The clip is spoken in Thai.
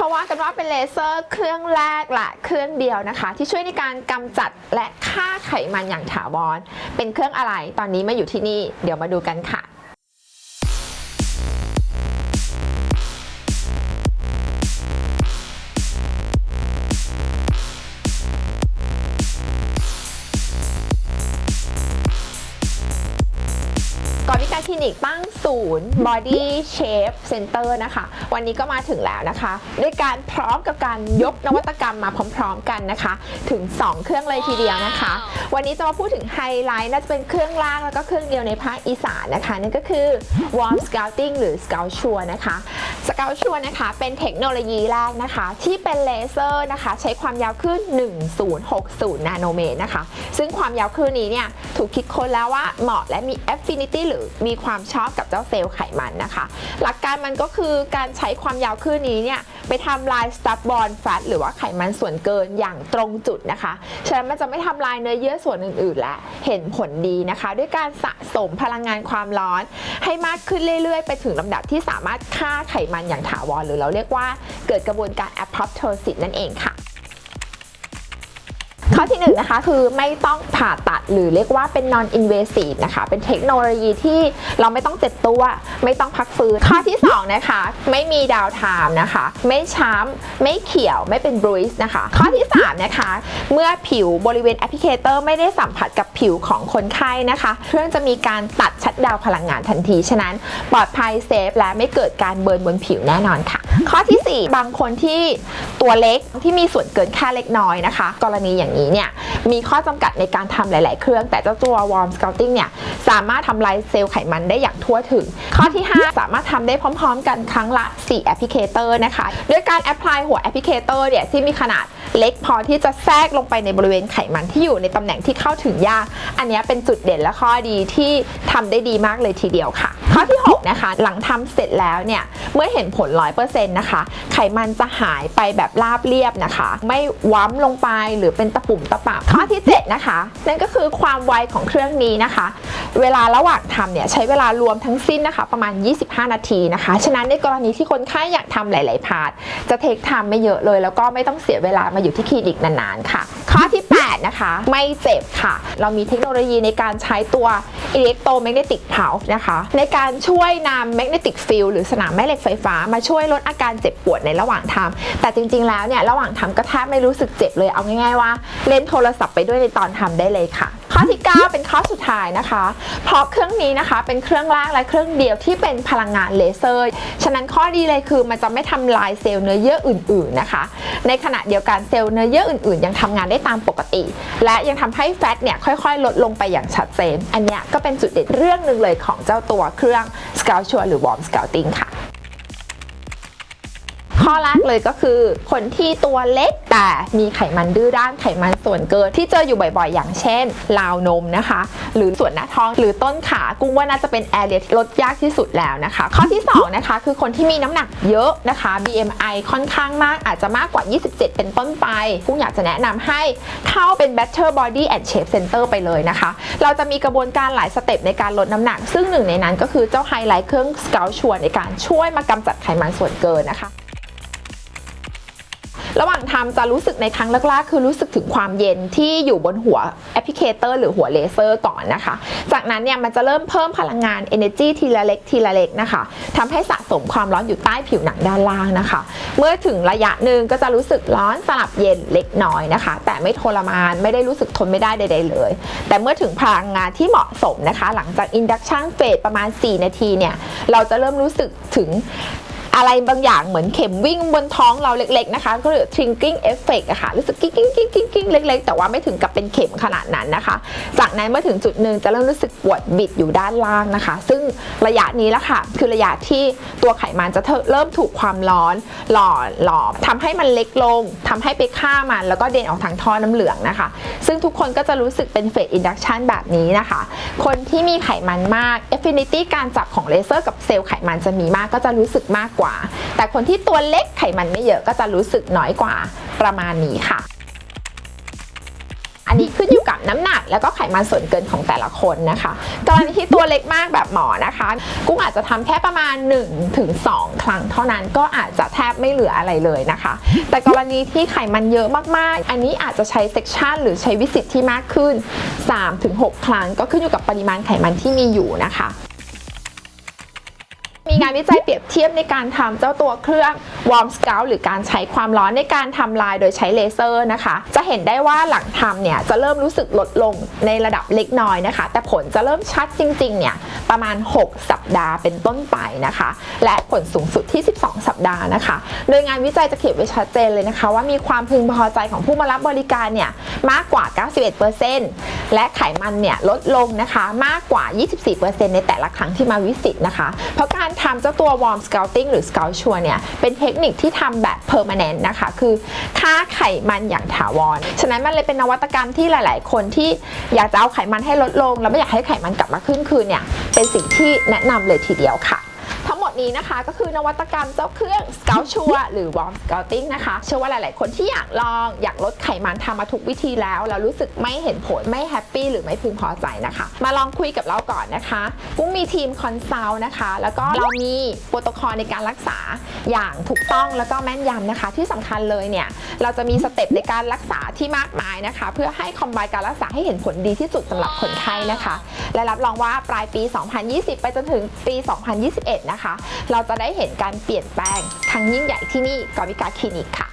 เขาว่ากันว่าเป็นเลเซอร์เครื่องแรกและเครื่องเดียวนะคะ ที่ช่วยในการกำจัดและฆ่าไขมันอย่างถาวรเป็นเครื่องอะไรตอนนี้มาอยู่ที่นี่ เดี๋ยวมาดูกันค่ะ ก่อนวิการคลินิกตั้งศูนย์ Body Shape Center นะคะ วันนี้ก็มาถึงแล้วนะคะ ด้วยการพร้อมกับการยกนวัตกรรมมาพร้อมๆกันนะคะ ถึง 2 เครื่องเลยทีเดียวนะคะ วันนี้จะมาพูดถึงไฮไลท์น่าจะเป็นเครื่องล่างแล้วก็เครื่องเดียวในภาคอีสานนะคะ นั่นก็คือ Warm Scouting หรือ Scout Sure นะคะ Scout Sure นะคะเป็นเทคโนโลยีแรกนะคะ ที่เป็นเลเซอร์นะคะ ใช้ความยาวคลื่น1060 นาโนเมตรนะคะ ซึ่งความยาวคลื่นนี้เนี่ยถูกคิดค้นแล้วว่าเหมาะและมี affinity หรือมีความชอบกับเจ้าเซลล์ไขมันนะคะ หลักการมันก็คือการใช้ความยาวคลื่นนี้เนี่ยไปทำลาย stubborn fat หรือว่าไขมันส่วนเกินอย่างตรงจุดนะคะ ฉะนั้นมันจะไม่ทำลายเนื้อเยื่อส่วนอื่นๆและเห็นผลดีนะคะ ด้วยการสะสมพลังงานความร้อน ให้มากขึ้นเรื่อยๆ ไปถึงลำดับที่สามารถฆ่าไขมันอย่างถาวรหรือเราเรียกว่าเกิดกระบวนการ apoptosis นั่นเองค่ะ ข้อที่1นงนะคะคือไม่ต้องผ่าตัดหรือเรียกว่าเป็น non invasive นะคะ เป็นเทคโนโลยีที่เราไม่ต้องเจ็บตัว ไม่ต้องพักฟื้น ข้อที่2นะคะไม่มีดาวไทม์นะคะ ไม่ช้ำไม่เขียวไม่เป็นบรูซนะคะ ข้อที่3นะคะเมื่อผิวบริเวณแอปพลิเคเตอร์ไม่ได้สัมผัสกับผิวของคนไข้นะคะ เครื่องจะมีการตัดชัดดาวพลังงานทันที ฉะนั้นปลอดภัยเซฟและไม่เกิดการเบิร์นบนผิวแน่นอนค่ะ ข้อทีสี่ 4 บางคนที่ตัวเล็กที่มีส่วนเกินค่าเล็กน้อยนะคะ กรณีอย่างนี้เนี่ยมีข้อจำกัดในการทำหลาย ๆ เครื่อง แต่เจ้าตัว Warm Scouting เนี่ยสามารถทำลายเซลล์ไขมันได้อย่างทั่วถึง ข้อที่ 5 สามารถทำได้พร้อม ๆ กันครั้งละ 4 แอปพลิเคเตอร์นะคะ ด้วยการแอพพลายหัวแอปพลิเคเตอร์เนี่ยที่มีขนาดเล็กพอที่จะแทรกลงไปในบริเวณไขมันที่อยู่ในตำแหน่งที่เข้าถึงยาก อันนี้เป็นจุดเด่นและข้อดีที่ทำได้ดีมากเลยทีเดียวค่ะ ข้อที่ 6 นะคะ หลังทำเสร็จแล้วเนี่ย เมื่อเห็นผล 100%นะคะ ไขมันจะหายไปแบบราบเรียบนะคะ ไม่ว้ำลงไปหรือเป็นตะปุ่มตะปาบข้อที่ 7 นะคะ นั่นก็คือความไวของเครื่องนี้นะคะ เวลาระหว่างทำเนี่ยใช้เวลารวมทั้งสิ้นนะคะ ประมาณ 25 นาทีนะคะ ฉะนั้นในกรณีที่คนไข้อยากทำหลาย ๆ พาร์ทจะเทคไทม์ไม่เยอะเลย แล้วก็ไม่ต้องเสียเวลามาอยู่ที่คลินิกนานๆค่ะ ข้อที่ 8 นะคะ ไม่เจ็บค่ะ เรามีเทคโนโลยีในการใช้ตัว electromagnetic pulse นะคะ ในการช่วยนำแมกเนติกฟิลหรือสนามแม่เหล็กไฟฟ้า มาช่วยลดอาการเจ็บปวดในระหว่างทำแต่จริงๆแล้วเนี่ยระหว่างทำก็แทบไม่รู้สึกเจ็บเลยเอาง่ายๆว่า เล่นโทรศัพท์ไปด้วยในตอนทำได้เลยค่ะ ข้อที่ 9 เป็นข้อสุดท้ายนะคะ เพราะเครื่องนี้นะคะเป็นเครื่องแรกและเครื่องเดียวที่เป็นพลังงานเลเซอร์ ฉะนั้นข้อดีเลยคือมันจะไม่ทำลายเซลล์เนื้อเยื่ออื่น ๆนะคะ ในขณะเดียวกันเซลล์เนื้อเยื่ออื่น ๆ ยังทำงานได้ตามปกติ และยังทำให้แฟตเนี่ยค่อย ๆ ลดลงไปอย่างชัดเจน อันเนี้ยก็เป็นจุดเด่นเรื่องหนึ่งเลยของเจ้าตัวเครื่อง Scout u r e หรือ Warm Scouting ค่ะ ข้อแรกเลยก็คือคนที่ตัวเล็กแต่มีไขมันดื้อด้านไขมันส่วนเกินที่เจออยู่บ่อยๆ อย่างเช่น ราวนมนะคะ หรือส่วนหน้าท้องหรือต้นขากุ้งว่าน่าจะเป็นแอเรียที่ลดยากที่สุดแล้วนะคะ ข้อที่2นะคะคือคนที่มีน้ำหนักเยอะนะคะ BMI ค่อนข้างมากอาจจะมากกว่า 27 เป็นต้นไปกุ้งอยากจะแนะนำให้เข้าเป็น Better Body and Shape Center ไปเลยนะคะ เราจะมีกระบวนการหลายสเต็ปในการลดน้ำหนัก ซึ่งหนึ่งในนั้นก็คือเจ้าไฮไลท์เครื่อง Scout Sure ในการช่วยมากำจัดไขมันส่วนเกินนะคะ ระหว่างทำจะรู้สึกในครั้งแรกๆ คือรู้สึกถึงความเย็นที่อยู่บนหัวแอปพลิเคเตอร์หรือหัวเลเซอร์ก่อนนะคะ จากนั้นเนี่ยมันจะเริ่มเพิ่มพลังงาน Energy ทีละเล็กทีละเล็กนะคะทำให้สะสมความร้อนอยู่ใต้ผิวหนังด้านล่างนะคะ เมื่อถึงระยะหนึ่งก็จะรู้สึกร้อนสลับเย็นเล็กน้อยนะคะ แต่ไม่ทรมานไม่ได้รู้สึกทนไม่ได้ใด ๆ เลย แต่เมื่อถึงพลังงานที่เหมาะสมนะคะ หลังจาก Induction Phase ประมาณ 4 นาทีเนี่ยเราจะเริ่มรู้สึกถึง อะไรบางอย่างเหมือนเข็มวิ่งบนท้องเราเล็ก ๆ นะคะก็เรียก twinkling effect อะค่ะรู้สึกกิ้งกิ้งกิ้งกิ้งกิ้งเล็ก ๆ แต่ว่าไม่ถึงกับเป็นเข็มขนาดนั้นนะคะ จากนั้นเมื่อถึงจุดหนึ่งจะเริ่มรู้สึกปวดบิดอยู่ด้านล่างนะคะ ซึ่งระยะนี้ละค่ะ คือระยะที่ตัวไขมันจะเริ่มถูกความร้อนหล่อหลอมทำให้มันเล็กลงทำให้ไปฆ่ามัน แล้วก็เดินออกทางท่อน้ำเหลืองนะคะ ซึ่งทุกคนก็จะรู้สึกเป็นเฟสอินดักชันแบบนี้นะคะ คนที่มีไขมันมาก affinity การจับของเลเซอร์กับเซลล์ไขมันจะมีมากก็จะรู้สึกมากกว่าแต่คนที่ตัวเล็กไขมันไม่เยอะก็จะรู้สึกน้อยกว่าประมาณนี้ค่ะอันนี้ขึ้นอยู่กับน้ำหนักแล้วก็ไขมันส่วนเกินของแต่ละคนนะคะกรณีที่ตัวเล็กมากแบบหมอนะคะ กุ้งอาจจะทำแค่ประมาณ1-2ถึง2ครั้งเท่านั้นก็อาจจะแทบไม่เหลืออะไรเลยนะคะ แต่กรณีที่ไขมันเยอะมากๆ อันนี้อาจจะใช้เซกชันหรือใช้วิสิตที่มากขึ้น 3-6 ครั้งก็ขึ้นอยู่กับปริมาณไขมันที่มีอยู่นะคะานวิจัยเปรียบเทียบในการทำเจ้าตัวเครื่อง Warm Scout หรือการใช้ความร้อนในการทำลายโดยใช้เลเซอร์นะคะ จะเห็นได้ว่าหลังทำเนี่ยจะเริ่มรู้สึกลดลงในระดับเล็กน้อยนะคะ แต่ผลจะเริ่มชัดจริงๆเนี่ยประมาณ 6 สัปดาห์เป็นต้นไปนะคะ และผลสูงสุดที่ 12 สัปดาห์นะคะ โดยงานวิจัยจะเขียนไว้ชัดเจนเลยนะคะ ว่ามีความพึงพอใจของผู้มารับบริการเนี่ยมากกว่า 91%และไขมันเนี่ยลดลงนะคะมากกว่า 24%ในแต่ละครั้งที่มาวิสิตนะคะ เพราะการทำเจ้าตัว warm scouting หรือ scout ชัวเนี่ยเป็นเทคนิคที่ทำแบบ permanent นะคะ คือค่าไขมันอย่างถาวร ฉะนั้นมันเลยเป็นนวัตกรรมที่หลาย ๆ คนที่อยากจะเอาไขมันให้ลดลง แล้วไม่อยากให้ไขมันกลับมาขึ้นคืนเนี่ยเป็นสิ่งที่แนะนำเลยทีเดียวค่ะ นี้นะคะ ก็คือนวัตกรรมเจ้าเครื่อง Scout ชัวหรือ Warm Scouting นะคะ เชื่อว่าหลาย ๆ คนที่อยากลองอยากลดไขมันทำมาทุกวิธีแล้วแล้วรู้สึกไม่เห็นผลไม่แฮปปี้หรือไม่พึงพอใจนะคะ มาลองคุยกับเราก่อนนะคะกุ้งมีทีมคอนซัลท์นะคะ แล้วก็เรามีโปรโตคอลในการรักษาอย่างถูกต้องแล้วก็แม่นยำนะคะ ที่สำคัญเลยเนี่ยเราจะมีสเต็ปในการรักษาที่มากมายนะคะ เพื่อให้คอมไบการรักษาให้เห็นผลดีที่สุดสำหรับคนไข้นะคะ และรับรองว่าปลายปี 2020 ไปจนถึงปี 2021 นะคะเราจะได้เห็นการเปลี่ยนแปลงครั้งยิ่งใหญ่ที่นี่กอมิกาคลินิกค่ะ